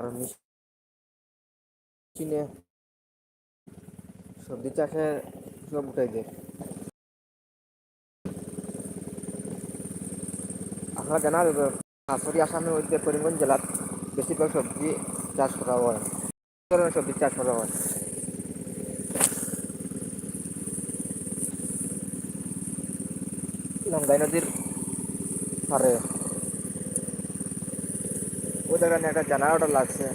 আর মেশিনে সবজি চাষে সব উঠাই দেয়। আপনারা জানার আসরি আসামের মধ্যে করিমগঞ্জ জেলার বেশিরভাগ সবজি চাষ করা হয়। ধরনের সবজি চাষ করা হয়। লঙ্গাই নদীর পারে ও জায়গায় একটা জানাওটা লাগছে।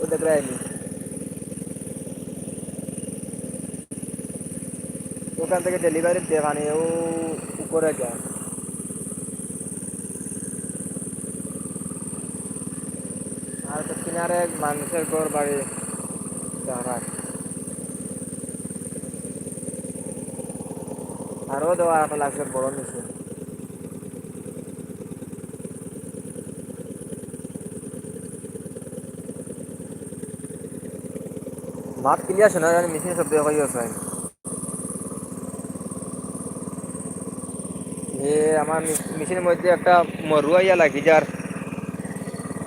ও জায়গায় ওখান থেকে ডেলিভারি দেয় মানে ও উপরে যায়। আর তো কিনারে মানুষের ঘর বাড়ি দাঁড়ায় আরও দেওয়া একটা লাগছে বড় মেশিন ভাত ক্লিয়ার শোনা যায় মেশিন শব্দ হয়ে আছে। এ, আমার মেশিনের মধ্যে একটা মরুয়া ইয়া লাগি যার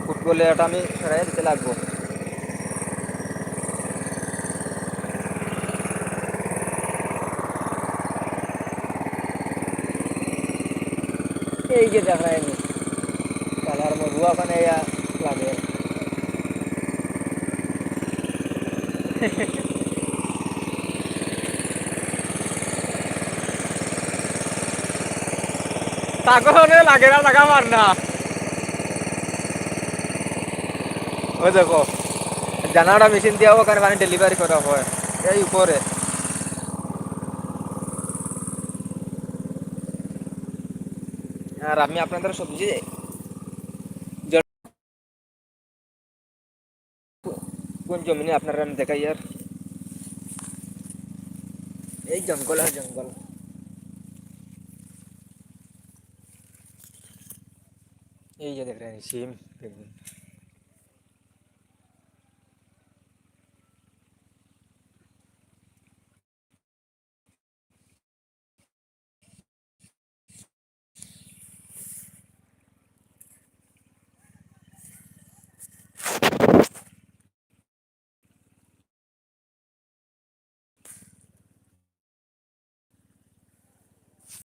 ফুটবলে এটা আমি সরাই দিতে লাগবো। এই যে দেখায় নি কালার মরুয়া ওখানে ইয়া লাগে। তাকে লাগে না লাগা মার না। ওই দেখো জানাটা মেশিন দিয়া ওখানে মানে ডেলিভারি করা হয়। এই উপরে। আর আমি আপনাদের সবজি কোন জমিনে আপনারা আমি দেখাই আর? এই জঙ্গল আর জঙ্গল। এই যে দেখ রে সিম, দেখুন।